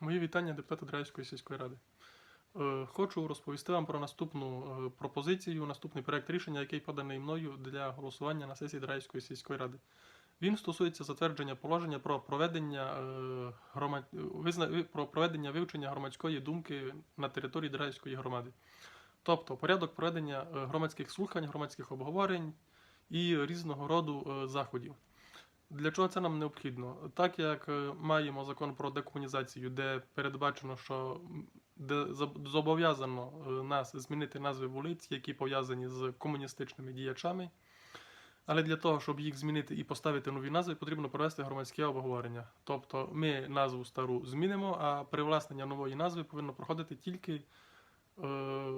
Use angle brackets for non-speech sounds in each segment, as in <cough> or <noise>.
Мої вітання депутата Драйської сільської ради. Е, Хочу розповісти вам про наступну е, пропозицію, наступний проект рішення, який поданий мною для голосування на сесії Драйської сільської ради. Він стосується затвердження положення про проведення е, громад... про проведення вивчення громадської думки на території Драйської громади. Тобто порядок проведення громадських слухань, громадських обговорень і різного роду заходів. Для чого це нам необхідно? Так як е, маємо закон про декомунізацію, де передбачено, що де зобов'язано е, нас змінити назви вулиць, які пов'язані з комуністичними діячами. Але для того, щоб їх змінити і поставити нові назви, потрібно провести громадське обговорення. Тобто ми назву стару змінимо, а привласнення нової назви повинно проходити тільки е,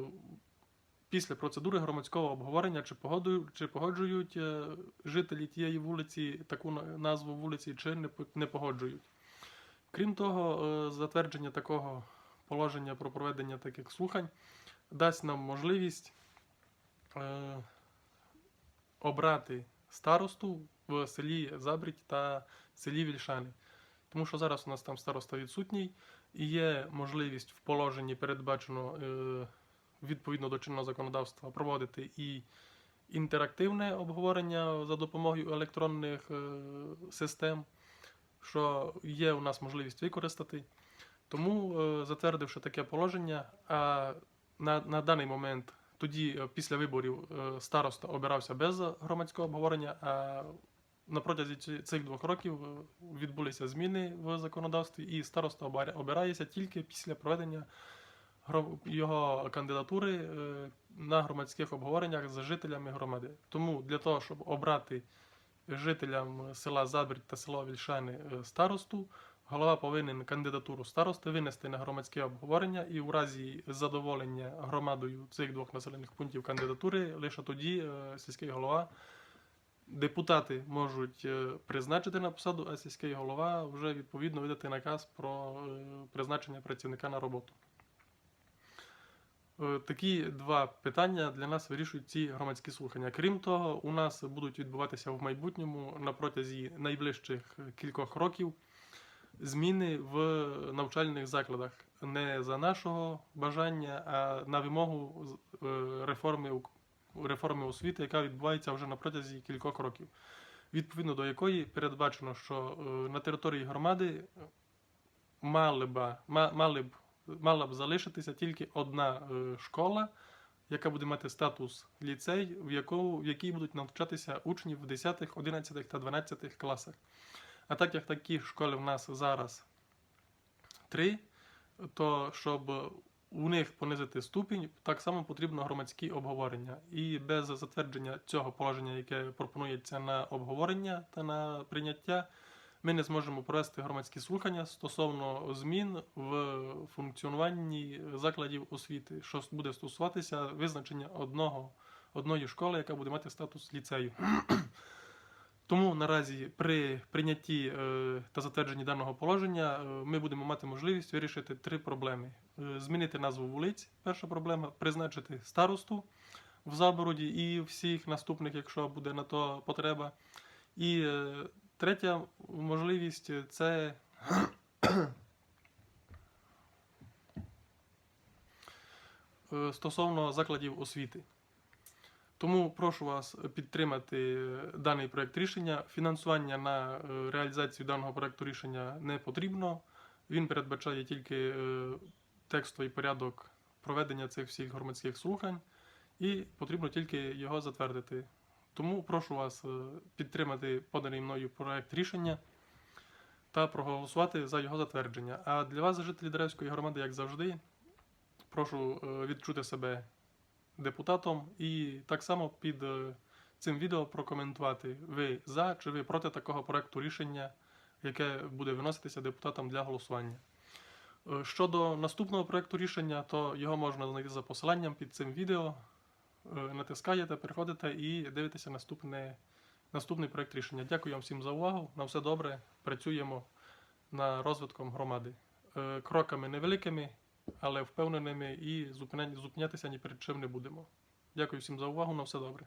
після процедури громадського обговорення, чи погодують, чи погоджують е, жителі тієї вулиці таку назву вулиці, чи не, погоджують. Крім того, е, затвердження такого положення про проведення таких слухань дасть нам можливість е, обрати старосту в селі Забрідь та селі Вільшани. Тому що зараз у нас там староста відсутній, і є можливість в положенні передбачено відповідно до чинного законодавства проводити і інтерактивне обговорення за допомогою електронних е, систем, що є у нас можливість використати. Тому, е, затвердивши таке положення, а на, на даний момент, тоді, е, після виборів, староста обирався без громадського обговорення, а на протязі цих двох років відбулися зміни в законодавстві, і староста обирається тільки після проведення його кандидатури е, на громадських обговореннях з жителями громади. Тому для того, щоб обрати жителям села Забрідь та села Вільшани е, старосту, голова повинен кандидатуру старости винести на громадське обговорення і у разі задоволення громадою цих двох населених пунктів кандидатури, лише тоді е, сільський голова. Депутати можуть призначити на посаду, а сільський голова вже відповідно видати наказ про призначення працівника на роботу. Е, Такі два питання для нас вирішують ці громадські слухання. Крім того, у нас будуть відбуватися в майбутньому на протязі найближчих кількох років зміни в навчальних закладах не за нашого бажання, а на вимогу е, реформи, реформи освіти, яка відбувається вже на протязі кількох років. Відповідно до якої передбачено, що е, на території громади мали б, ма- мали б, мала б залишитися тільки одна е, школа, яка буде мати статус ліцей, в, якому, в якій будуть навчатися учні в 10, 11 та 12 класах. А так як такі школи в нас зараз три, то щоб у них понизити ступінь, так само потрібно громадські обговорення. І без затвердження цього положення, яке пропонується на обговорення та на прийняття, ми не зможемо провести громадські слухання стосовно змін в функціонуванні закладів освіти, що буде стосуватися визначення одного, одної школи, яка буде мати статус ліцею. <clears throat> Тому наразі при прийнятті е, та затвердженні даного положення е, ми будемо мати можливість вирішити три проблеми: Е, змінити назву вулиць, перша проблема, призначити старосту в Забороді і всіх наступних, якщо буде на то потреба. І третя можливість е, це е, стосовно закладів освіти. Тому прошу вас підтримати е, даний проект рішення. Фінансування на реалізацію даного проекту рішення не потрібно. Він передбачає тільки текстовий порядок проведення цих всіх громадських слухань, і потрібно тільки його затвердити. Тому прошу вас е, підтримати поданий мною проект рішення та проголосувати за його затвердження. А для вас, жителі Деревської громади, як завжди, прошу е, відчути себе депутатом і так само під е, цим відео прокоментувати, ви за чи ви проти такого проекту рішення, яке буде виноситися депутатам для голосування. Щодо наступного проекту рішення, то його можна знайти за посиланням під цим відео. Е, Натискаєте, переходите і дивитеся наступне, наступний проект рішення. Дякую вам всім за увагу. На все добре. Працюємо над розвитком громади. Е, Кроками невеликими, але впевненими і зупиня- зупинятися ні перед чим не будемо. Дякую всім за увагу. На все добре.